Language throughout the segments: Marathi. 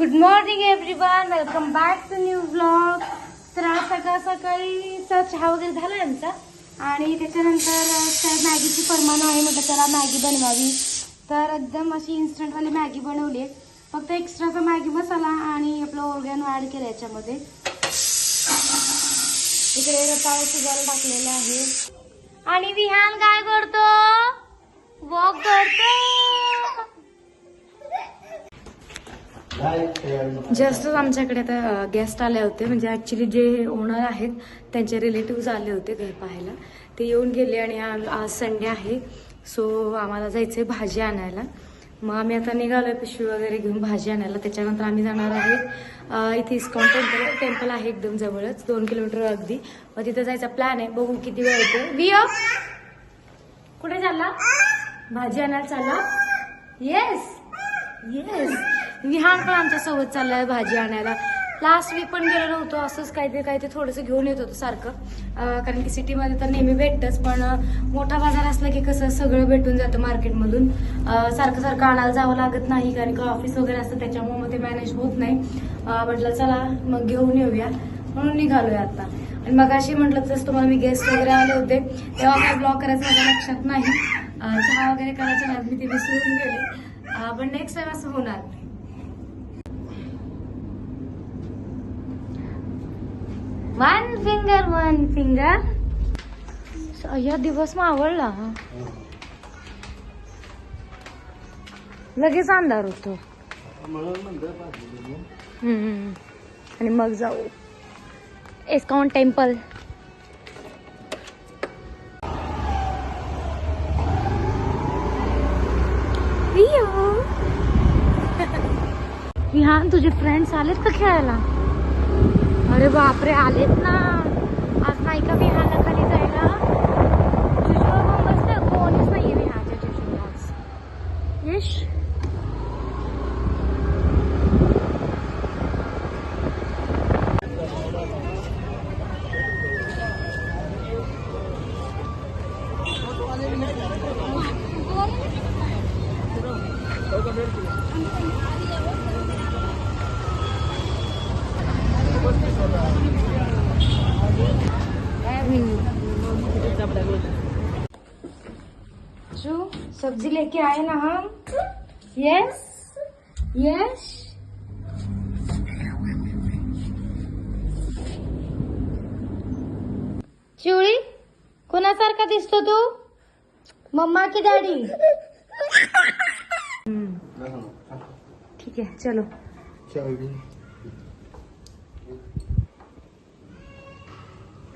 Good morning everyone welcome back to new blog तर आज सकाळ सकाळीचा चहा वगैरे झाला आमचा आणि त्याच्यानंतर अ, मॅगीची फरमान आहे म्हटलं त्याला मॅगी बनवावी. तर एकदम अशी इन्स्टंटवाली मॅगी बनवली आहे. फक्त एक्स्ट्राचा मॅगी मसाला आणि आपलं ओरगॅन ॲड केलं याच्यामध्ये. इकडे रताळ शिजायला टाकलेलं आहे. आणि विहान काय करतो? वॉक करतो जस्टच आमच्याकडे आता गेस्ट आले होते. म्हणजे ॲक्च्युली जे ओनर आहेत त्यांचे रिलेटिव्ज आले होते घर पाहायला. ते येऊन गेले आणि आज संडे आहे. सो आम्हाला जायचं आहे भाजी आणायला. मग आम्ही आता निघालोय पिशवी वगैरे घेऊन भाजी आणायला. त्याच्यानंतर आम्ही जाणार आहे इथे इस्कॉन टेम्पल टेम्पल आहे एकदम जवळच दोन किलोमीटर अगदी. मग तिथे जायचा प्लॅन आहे. बघू किती वेळ होते वियो कुठे चालला? भाजी आणायला चालला? येस येस विहान पण आमच्यासोबत चाललाय भाजी आणायला. लास्ट वीक पण गेलो नव्हतो असंच काहीतरी काहीतरी थोडंसं घेऊन येत होतो सारखं. कारण की सिटीमध्ये तर नेहमी भेटतंच पण मोठा बाजार असला की कसं सगळं भेटून जातं मार्केटमधून. सारखं सारखं आणायला जावं लागत नाही कारण की ऑफिस वगैरे असतं त्याच्यामुळे मग ते मॅनेज होत नाही. म्हटलं चला मग घेऊन येऊया. म्हणून निघालोय आता. आणि मग अशी म्हटलं तसं तुम्हाला मी गेस्ट वगैरे आले होते तेव्हा काय ब्लॉग करायचं माझ्या लक्षात नाही. चहा वगैरे करायच्या मी ते विसरून गेले. पण नेक्स्ट टाइम असं होणार. वन फिंगर वन फिंगर या दिवस मावळला लगेच अंधार होतो. आणि मग जाऊ. ISKCON temple. विहान तुझे फ्रेंड्स आलेत का खेळायला? अरे बापरे आलेत ना. आज नाही का विहानला खाली जायला? जुजूला मग बसलं कोणीच नाहीये विहाच्या जुजूला आज. यश? जो सब्जी लेके आए ना हम? यस यस चिवळी कोणासारखा दिसतो तू? मम्मा की डॅडी? ठीक आहे चलो.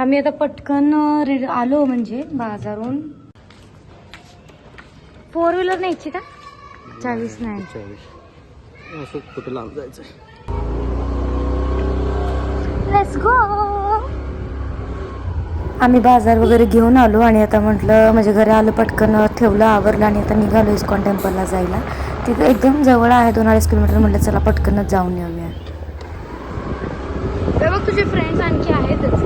आम्ही आता पटकन आलो म्हणजे बाजारून. फोर व्हीलर न्यायची का? चाळीस नाही. असं कुठं लांब जायचं लेट्स गो आम्ही बाजार वगैरे घेऊन आलो आणि आता म्हटलं म्हणजे घरी आलो पटकन ठेवलं आवरलं आणि आता निघालो इस्कॉन टेम्पलला जायला. तिथे एकदम जवळ आहे दोन अडीच किलोमीटर म्हटलं चला पटकनच जाऊन येऊया बघ तुझे फ्रेंड्स आणखी आहेतच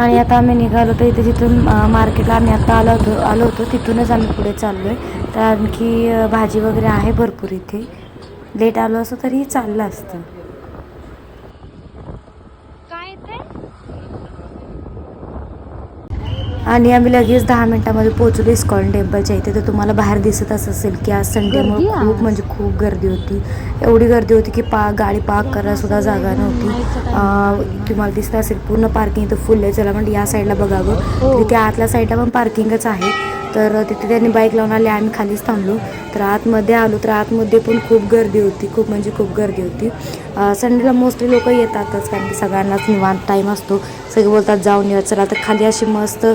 आणि आता आम्ही निघालो तर इथे जिथून मार्केटला आम्ही आता आलो होतो आलो होतो तिथूनच आम्ही पुढे चाललो आहे तर आणखी भाजी वगैरे आहे भरपूर इथे. लेट आलो असं तरी चाललं असतं. आणि आम्ही लगेच दहा मिनिटामध्ये पोहोचलो इस्कॉन टेम्पलच्या इथे. तर तुम्हाला बाहेर दिसतच असेल की आज संडेमुळे खूप. म्हणजे खूप गर्दी होती. एवढी गर्दी होती की पा गाडी पार्क करायला सुद्धा जागा नव्हती. अं, तुम्हाला दिसत असेल पूर्ण पार्किंग इथं फुल आहे. चला म्हणजे या साईडला बघावं. हो. तिथे आतल्या साईडला पण पार्किंगच आहे. तर तिथे त्यांनी बाईक लावून आले आम्ही खालीच थांबलो. तर आतमध्ये आलो तर आतमध्ये पण खूप गर्दी होती खूप म्हणजे खूप गर्दी होती. संडेला मोस्टली लोक येतातच कारण की सगळ्यांनाच निवांत टाईम असतो. सगळे बोलतात जाऊन येऊ चला तर खाली अशी मस्त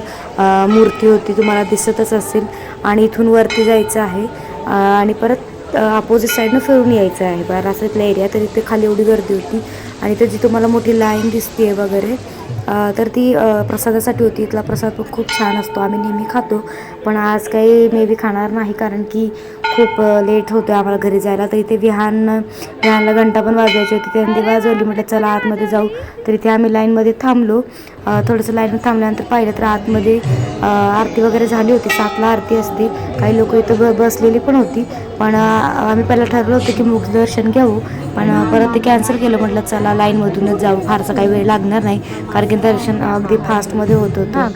मूर्ती होती तुम्हाला दिसतच असेल. आणि इथून वरती जायचं आहे. आणि परत अपोजिट साईडनं फिरून यायचं आहे. बाहेर असं इथला एरिया तर इथे खाली एवढी गर्दी होती. आणि त्याची जी तुम्हाला मोठी लाईन दिसते वगैरे तर ती प्रसादासाठी होती. इथला प्रसाद पण खूप छान असतो. आम्ही नेहमी खातो. पण आज काही मे बी खाणार नाही. कारण की खूप लेट होतो आम्हाला घरी जायला. तर इथे विहान विहानला घंटा पण वाजवायची होती. त्यांनी ती वाजवली म्हटलं चला आतमध्ये जाऊ. तर इथे आम्ही लाईनमध्ये थांबलो. थोडंसं लाईन थांबल्यानंतर पाहिलं तर आतमध्ये आरती वगैरे झाली होती. सातला आरती असते. काही लोक इथं ब बसलेली पण होती. पण आम्ही पहिला ठरवलं होतं की मुख दर्शन घेऊ. पण परत ते कॅन्सल केलं. म्हटलं चला लाईनमधूनच जाऊ. फारसा काही वेळ लागणार नाही. कारण की दर्शन अगदी फास्टमध्ये होत होतं.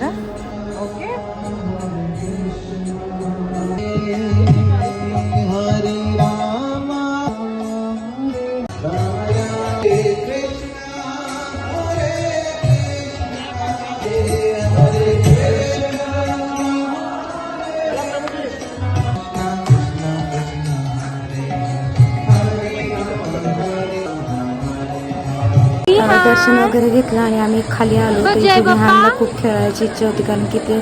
दर्शन वगैरे घेतलं आणि आम्ही खाली आलो तर इथे विहानला खूप खेळायची इच्छा होती कारण की ते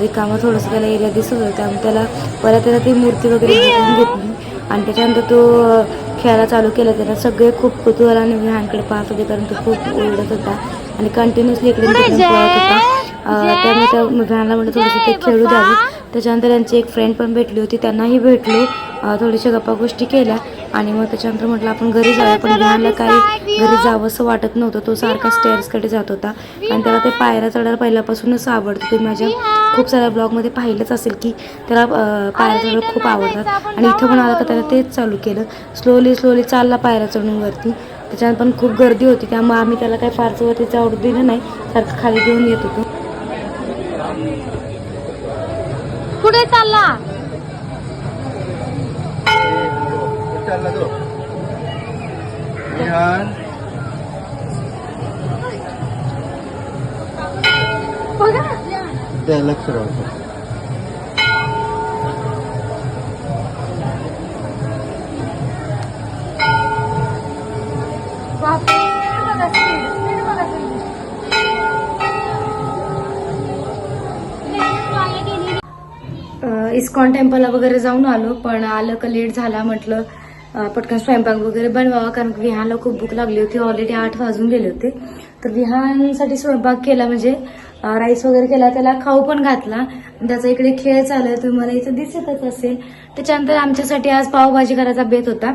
रिकामं थोडंसं त्याला एरिया दिसत होतं. त्यामुळे त्याला परत त्याला ती मूर्ती वगैरे घेतली. आणि त्याच्यानंतर तो खेळायला चालू केला. त्याला सगळे खूप कुतूहलाने विहानकडे पाहत होते कारण तो खूप ओरडत होता. आणि कंटिन्युअसली इकडे पळत होता. त्यामुळे त्या विहानला म्हटलं थोडंसं ते खेळू द्यावं. त्याच्यानंतर त्यांची एक फ्रेंड पण भेटली होती. त्यांनाही भेटलो. थोड्याशा गप्पा गोष्टी केल्या आणि मग त्याच्यानंतर म्हटलं आपण घरी जाऊया. पण विहानला काही घरी जावं असं वाटत नव्हतं. तो सारखा स्टेअर्सकडे जात होता. आणि त्याला ते पायऱ्या चढायला पहिल्यापासूनच आवडतं. तुम्ही माझ्या खूप साऱ्या ब्लॉगमध्ये पाहिलंच असेल की त्याला पायऱ्या चढायला खूप आवडतात. आणि इथं पण आलं का त्याला तेच चालू केलं. स्लोली स्लोली चालला पायऱ्या चढून वरती. त्याच्यात पण खूप गर्दी होती. त्यामुळे आम्ही त्याला काही फारसं वरती चढू दिलं नाही. सारखं खाली घेऊन येत होतो. कुठे चालला. इस्कॉन टेम्पलला वगैरे जाऊन आलो पण आलं का लेट झाला म्हटलं. पटकन स्वयंपाक वगैरे बनवावा कारण की विहानला खूप भूक लागली होती. ऑलरेडी आठ वाजून गेले होते. तर विहानसाठी स्वयंपाक केला म्हणजे राईस वगैरे केला त्याला खाऊ पण घातला. त्याचा इकडे खेळ चालू आहे तुम्हाला इथं दिसतच असेल. त्याच्यानंतर आमच्यासाठी आज पावभाजी करायचा बेत होता.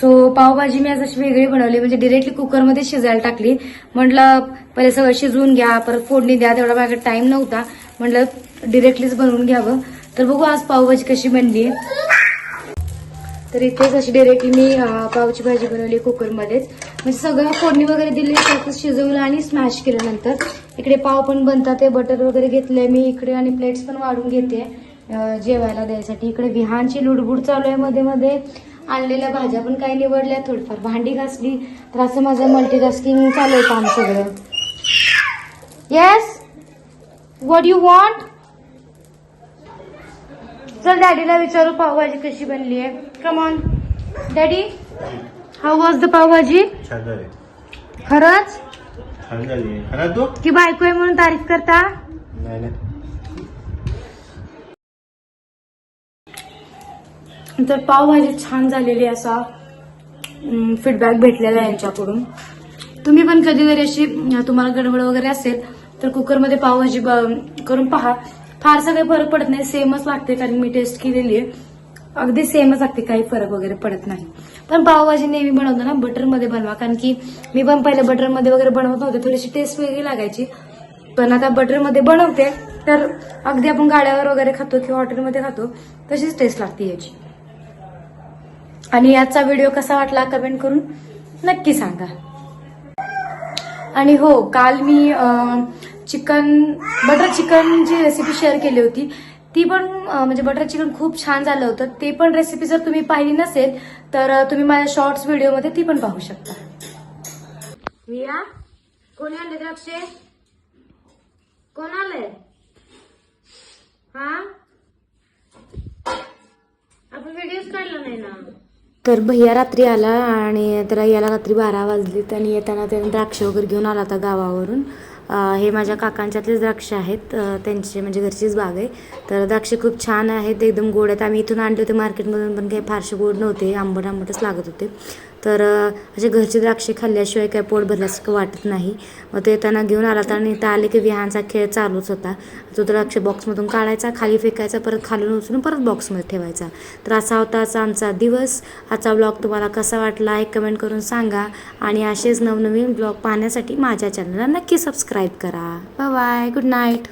सो पावभाजी मी आज अशी वेगळी बनवली. म्हणजे डिरेक्टली कुकरमध्ये शिजायला टाकली. म्हटलं पहिले सगळं शिजवून घ्या परत फोडणी द्या. तेवढा माझ्याकडे टाइम नव्हता. म्हटलं डिरेक्टलीच बनवून घ्यावं. तर बघू आज पावभाजी कशी बनली तर इथेच अशी डिरेक्टली मी पावची भाजी बनवली कुकरमध्येच. म्हणजे सगळं फोडणी वगैरे दिली त्यातच शिजवलं आणि स्मॅश केल्यानंतर इकडे पाव पण बनतात ते बटर वगैरे घेतले मी इकडे आणि प्लेट्स पण वाढून घेते. जेवायला द्यायसाठी. इकडे विहानची लुडबुड चालू आहे मध्ये मध्ये. आणलेल्या भाज्या पण काही निवडल्या थोडीफार भांडी घासली. तर असं माझं मल्टीटास्किंग चालू आहे काम सगळं. येस व्हॉट यू वॉन्ट चल डॅडीला विचारू पावभाजी कशी बनली आहे. Come on daddy how was the pav bhaji? छान झाले. खरंच? छान झाली. खरा तू? की बायको आहे म्हणून तारीफ करता? नाही नाही. तर पावभाजी छान झालेली असा फीडबॅक भेटलेला आहे यांच्याकडून. तुम्ही पण कधीतरी अशी तुम्हाला गडबड वगैरे असेल तर कुकरमध्ये पावभाजी करून पहा. फारसा काही फरक पडत नाही सेमच लागते कारण मी टेस्ट केलेली आहे. अगदी सेमच लागते काही फरक वगैरे पडत नाही. पण पावभाजी नेहमी बनवताना बटरमध्ये बनवा. कारण की मी पण पहिले बटरमध्ये वगैरे बनवत नव्हते थोडीशी टेस्ट वेगळी लागायची. पण आता बटरमध्ये बनवते तर अगदी आपण गाड्यावर वगैरे खातो किंवा हॉटेलमध्ये खातो तशीच टेस्ट लागते याची. आणि याचा व्हिडिओ कसा वाटला कमेंट करून नक्की सांगा. आणि हो काल मी चिकन बटर चिकनची रेसिपी शेअर केली होती ती पण म्हणजे बटर चिकन खूप छान झालं होतं. ते पण रेसिपी जर तुम्ही पाहिली नसेल तर तुम्ही माझ्या शॉर्ट्स व्हिडिओमध्ये ती पण पाहू शकता. विया कोणी आले द्राक्षे कोण आले हा? आपण व्हिडिओच काढला नाही ना? तर भैया रात्री आला आणि त्याला याला रात्री बारा वाजले आणि येताना त्याने द्राक्ष वगैरे घेऊन आला होता गावावरून. हे माझ्या काकांच्यातलेच द्राक्ष आहेत. त्यांचे म्हणजे घरचीच बाग आहे. तर द्राक्ष खूप छान आहेत. एकदम गोड आहेत. आम्ही इथून आणले होते मार्केटमधून पण काही फारसे गोड नव्हते. आंबट आंबटच लागत होते. तर असे घरचे द्राक्षे खाल्ल्याशिवाय काय पोट भरल्यासारखं वाटत नाही. मग ते त्यांना घेऊन आला तर आणि इथं आले की विहानचा खेळ चालूच होता. तो द्राक्ष बॉक्समधून काढायचा खाली फेकायचा परत खालून उचलून परत बॉक्समध्ये ठेवायचा. तर असा होता असा आमचा दिवस. आजचा ब्लॉग तुम्हाला कसा वाटला एक कमेंट करून सांगा. आणि असेच नवनवीन ब्लॉग पाहण्यासाठी माझ्या चॅनलला नक्की सबस्क्राईब करा. Bye good night